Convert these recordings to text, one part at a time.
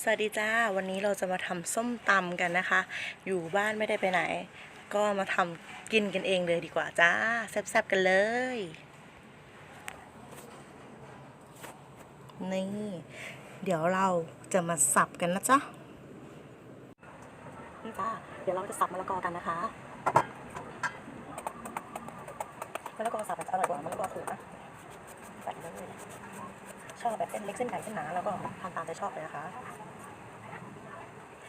สวัสดีจ้า วันนี้เราจะมาทำส้มตำกันนะคะ อยู่บ้านไม่ได้ไปไหน ก็มาทำกินกันเองเลยดีกว่าจ้า แซ่บๆกันเลย นี่ เดี๋ยวเราจะมาสับกันนะจ๊ะ นี่จ้า เดี๋ยวเราจะสับมะละกอกันนะคะมะละกอสับมันจะอร่อยกว่ามะละกอขูดนะใส่เลย ชอบแบบเส้นเล็กเส้นใหญ่เส้นหนาแล้วก็ทานตามใจชอบเลยนะคะ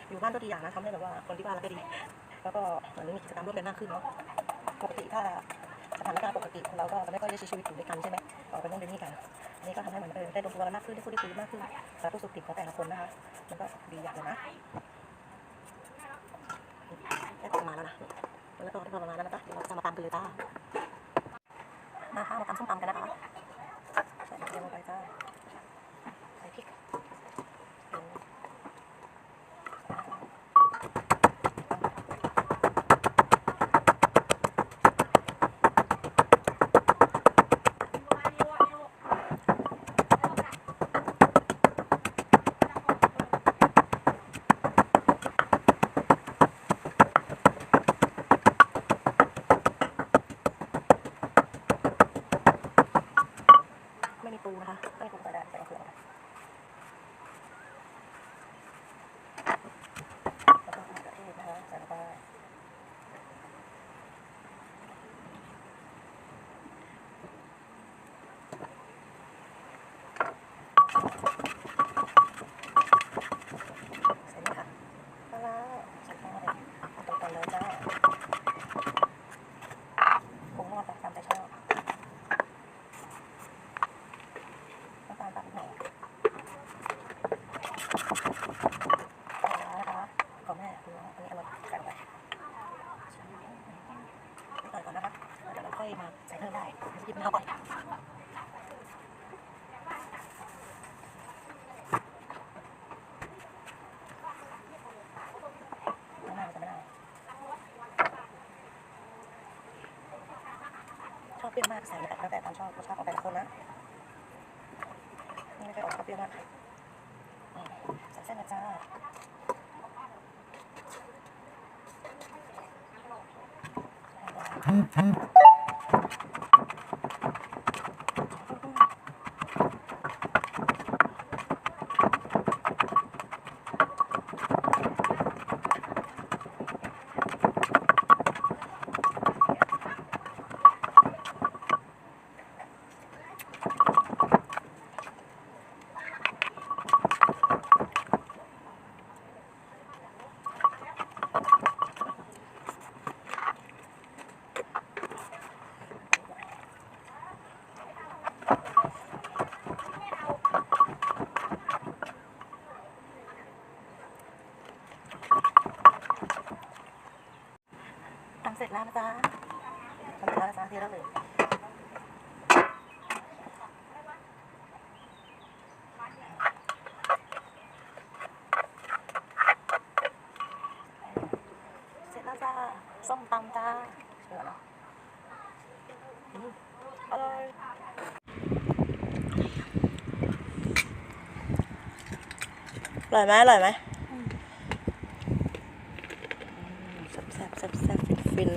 อยู่บ้านก็ดีอย่างนะทำให้แบบว่าคนที่บ้านเราก็ดี แล้วก็เหมือนมีกิจกรรมร่วมกันมากขึ้นเนาะปกติถ้าสถานการณ์ปกติเราก็จะไม่ค่อยได้ใช้ชีวิตอยู่ด้วยกันใช่ไหมออกไปนู่นไปนี่กันอันนี้ก็ทำให้เหมือนเออได้รวมตัวกันมากขึ้นได้พูดได้คุยมากขึ้นสารทุกข์สุขดิบของแต่ละคนนะคะมันก็ดีอย่างเลยนะได้ประมาณแล้วนะแล้วก็ได้ประมาณแล้วนะคะเดี๋ยวเราจะมาตามกันเลยจ้ามาค่ะมาตำส้มตำกันนะคะใส่เทียมลงไปจ้า ปูนะคะไม่มีปูใส่ได้ใส่เอาเกลือนะคะแล้วก็มะเขือเทศนะคะใส่ลงไปใส่นี่ค่ะปลาร้าใส่เข้าไปเอาตรงๆเลยจ้าผงนวดตามใจชอบ น้ำตาลตัดหน่อยปลาร้านะคะของแม่คืออันนี้เอามาใส่ลงไปใส่ก่อนนะคะแล้วเดี๋ยวเรา ค่อยมาใส่เพิ่มได้ยิบมะนาวก่อนมะนาวจะมะนาวชอบเปรี้ยวมากใส่แต่แล้วแต่ตามชอบรสชาติของแต่ละคนนะนี่ไม่เคยออกเปรี้ยวมากอืมใส่เส้นนะจ้า ทำเสร็จแล้วนะจ๊ะทำเสร็จแล้วนะจ๊ะทีแล้วเลย ตังาเชื่อร่อยอร่อยไหมอร่อยไหมแซ่บแซ่บแซ่บฟิน